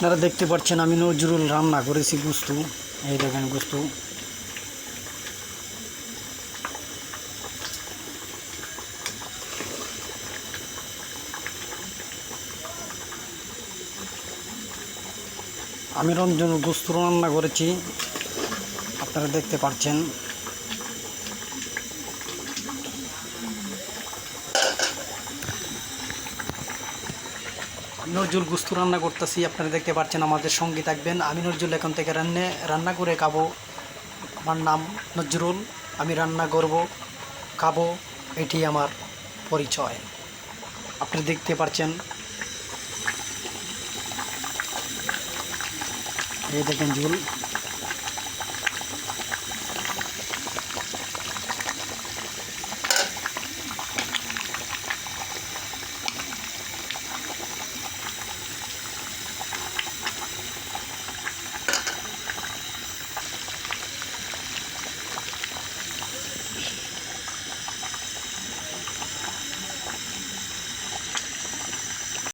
আপনারা দেখতে পাচ্ছেন আমি নজরুল রান্না করেছি গুস্তু এই দেখেন গুস্তু আমি রঞ্জন গুস্তু রান্না করেছি। আপনারা দেখতে পাচ্ছেন। নজরুল গুস্তু রান্না করতেছি, আপনারা দেখতে পাচ্ছেন আমাদের সঙ্গে থাকবেন, আমি নজরুল এখন থেকে রান্নে, রান্না করে খাব। আমার নাম নজরুল, আমি রান্না করব, খাব, এটি আমার পরিচয়। আপনি দেখতে পাচ্ছেন। এই দেখেন ঝুল।